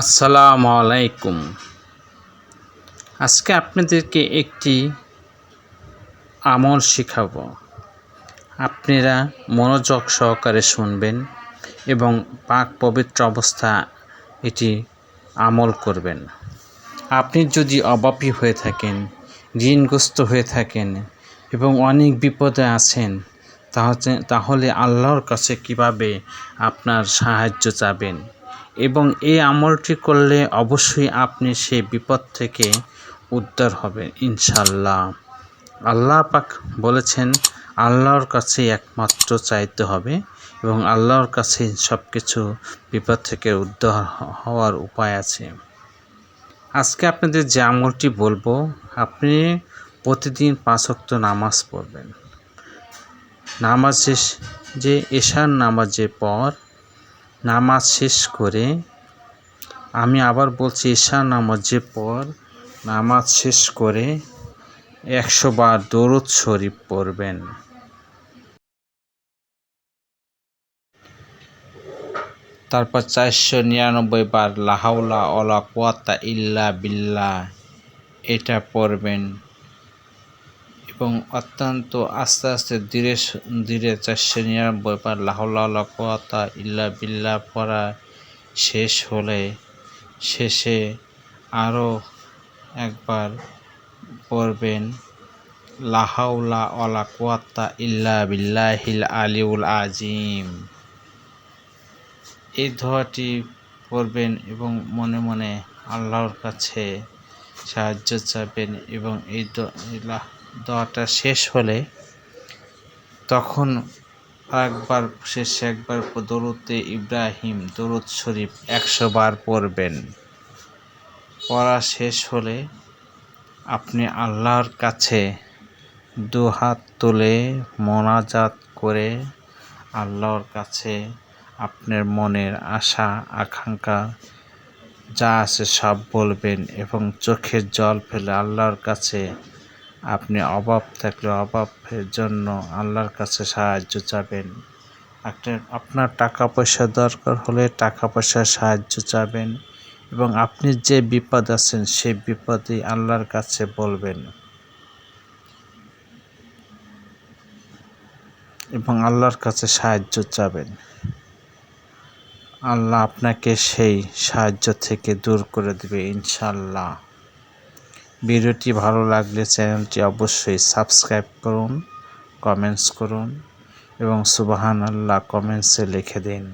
আসসালামু আলাইকুম। আজকে আপনাদেরকে একটি আমল শেখাবো। আপনারা মনোযোগ সহকারে শুনবেন এবং পাক পবিত্র অবস্থা এটি আমল করবেন। আপনি যদি অভাবী হয়ে থাকেন, ঋণগ্রস্ত হয়ে থাকেন এবং অনেক বিপদে আছেন তাহলে আল্লাহর কাছে কীভাবে আপনার সাহায্য চাবেন? এবং এই আমলটি করলে অবশ্যই আপনি সেই বিপদ থেকে উদ্ধার হবেন ইনশাল্লাহ আল্লাহ পাক বলেছেন, আল্লাহর কাছে একমাত্র চাইতে হবে এবং আল্লাহর কাছে সব কিছু বিপদ থেকে উদ্ধার হওয়ার উপায় আছে। আজকে আপনাদের যে আমলটি বলব, আপনি প্রতিদিন পাঁচ ওয়াক্ত নামাজ পড়বেন। নামাজ যে এশার নামাজের পর নামাজ শেষ করে আমি আবার বলছি, ঈশা নামাজের পর নামাজ শেষ করে একশো বার দরুদ শরীফ পড়বেন। তারপর চারশো নিরানব্বই বার লাহাউলা অলা কুয়াতা ইল্লা বিল্লা এটা পড়বেন। এবং অত্যন্ত আস্তে আস্তে ধীরে ধীরে চারশো নিরানব্বই লাহাউলা কুয়াতা ইল্লা বিল্লা পড়া শেষ হলে শেষে আরও একবার পড়বেন, লাহাউলা অলা কুয়াত্তা ইল্লা বিল্লাহিল আলিউল আজিম। এই ধোয়াটি পড়বেন এবং মনে মনে আল্লাহর কাছে সাহায্য চাবেন এবং এই দোয়াটা শেষ হলে তখন একবার শেষে একবার দরুদে ইব্রাহিম দরুদ শরীফ একশো বার পড়বেন। পড়া শেষ হলে আপনি আল্লাহর কাছে দু হাত তুলে মোনাজাত করে আল্লাহর কাছে আপনার মনের আশা, আকাঙ্ক্ষা যা আছে সব বলবেন এবং চোখের জল ফেলে আল্লাহর কাছে আপনি অভাব থাকলে অভাবের জন্য আল্লাহর কাছে সাহায্য চাবেন। আপনার আপনার টাকা পয়সা দরকার হলে টাকা পয়সার সাহায্য চাবেন এবং আপনি যে বিপদ আছেন সেই বিপদই আল্লাহর কাছে বলবেন। এবং আল্লাহর কাছে সাহায্য চাবেন। আল্লাহ আপনাকে সেই সাহায্য থেকে দূর করে দেবে ইনশাল্লাহ ভিডিওটি ভালো লাগলে চ্যানেলটি অবশ্যই সাবস্ক্রাইব করুন, কমেন্টস করুন এবং সুবাহান আল্লাহ কমেন্টসে লিখে দিন।